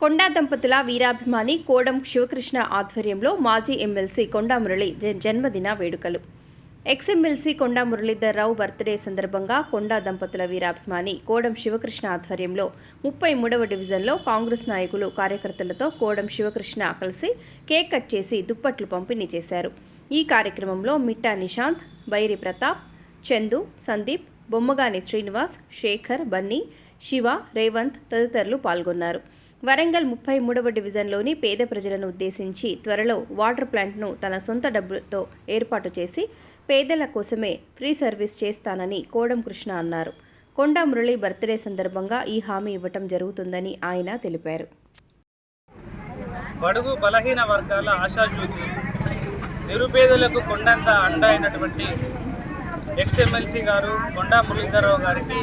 కొండా దంపతుల వీరాభిమాని కోడం శివకృష్ణ ఆధ్వర్యంలో మాజీ ఎమ్మెల్సీ కొండా మురళి జ- జన్మదిన వేడుకలు. Ex MLC Konda Muralidhar Rao birthday సందర్భంగా కొండా దంపతుల వీరాభిమాని కోడం శివకృష్ణ ఆధ్వర్యంలో ముప్పై మూడవ డివిజన్లో కాంగ్రెస్ నాయకులు కార్యకర్తలతో కోడం శివకృష్ణ కలిసి కేక్ కట్ చేసి దుప్పట్లు పంపిణీ చేశారు. ఈ కార్యక్రమంలో మిట్టా నిశాంత్ బైరి ప్రతాప్ చందు సందీప్ బొమ్మగాని శ్రీనివాస్ శేఖర్ బన్నీ శివ రేవంత్ తదితరులు పాల్గొన్నారు. వరంగల్ ముప్పై మూడవ డివిజన్లోని పేద ప్రజలను ఉద్దేశించి త్వరలో వాటర్ ప్లాంట్ను తన సొంత డబ్బులతో ఏర్పాటు చేసి పేదల కోసమే ఫ్రీ సర్వీస్ చేస్తానని కోడం కృష్ణ అన్నారు. కొండా మురళి బర్త్డే సందర్భంగా ఈ హామీ ఇవ్వటం జరుగుతుందని ఆయన తెలిపారు. బడుగు బలహీన వర్గాల ఆశాజ్యోతి నిరుపేదలకు కొండంత అండ అయినటువంటి ఎక్స్ఎమ్మెల్సీ గారు కొండా మురళీధరరావు గారికి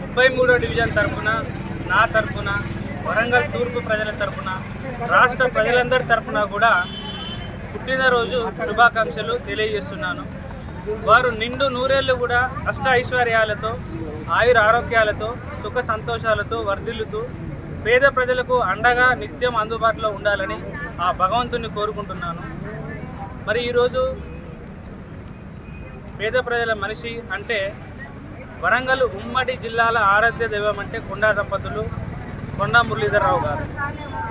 ముప్పై మూడో డివిజన్ తరఫున నా తరఫున వరంగల్ తూర్పు ప్రజల తరఫున రాష్ట్ర ప్రజలందరి తరఫున కూడా పుట్టినరోజు శుభాకాంక్షలు తెలియజేస్తున్నాను. వారు నిండు నూరేళ్ళు కూడా అష్ట ఐశ్వర్యాలతో ఆయుర ఆరోగ్యాలతో సుఖ సంతోషాలతో వర్ధిల్లుతూ పేద ప్రజలకు అండగా నిత్యం అందుబాటులో ఉండాలని ఆ భగవంతుని కోరుకుంటున్నాను. మరి ఈరోజు పేద ప్రజల మనిషి అంటే వరంగల్ ఉమ్మడి జిల్లాల ఆరాధ్య దైవం అంటే కొండా దంపతులు కొండా మురళీధరరావు గారు.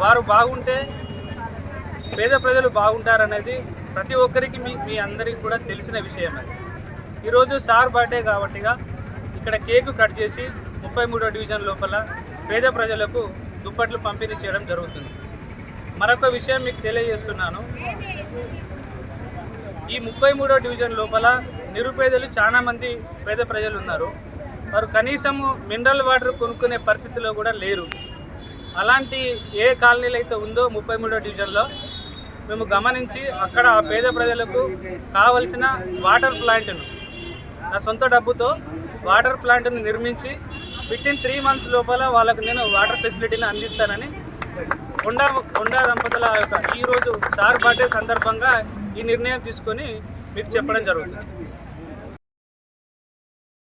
వారు బాగుంటే పేద ప్రజలు బాగుంటారనేది ప్రతి ఒక్కరికి మీ మీ అందరికీ కూడా తెలిసిన విషయం అది. ఈరోజు సార్ బర్త్డే కాబట్టిగా ఇక్కడ కేకు కట్ చేసి ముప్పై మూడో డివిజన్ లోపల పేద ప్రజలకు దుప్పట్లు పంపిణీ చేయడం జరుగుతుంది. మరొక విషయం మీకు తెలియజేస్తున్నాను. ఈ ముప్పై మూడో డివిజన్ లోపల నిరుపేదలు చాలామంది పేద ప్రజలు ఉన్నారు. వారు కనీసం మినరల్ వాటర్ కొనుక్కునే పరిస్థితిలో కూడా లేరు. అలాంటి ఏ కాలనీలు అయితే ఉందో ముప్పై మూడో డివిజన్లో మేము గమనించి అక్కడ ఆ పేద ప్రజలకు కావలసిన వాటర్ ప్లాంట్ను నా సొంత డబ్బుతో వాటర్ ప్లాంట్ను నిర్మించి విత్ ఇన్ త్రీ మంత్స్ లోపల వాళ్ళకు నేను వాటర్ ఫెసిలిటీని అందిస్తానని కొండా కొండా దంపతుల యొక్క ఈరోజు సార్ బర్త్డే సందర్భంగా ఈ నిర్ణయం తీసుకొని మీకు చెప్పడం జరుగుతుంది.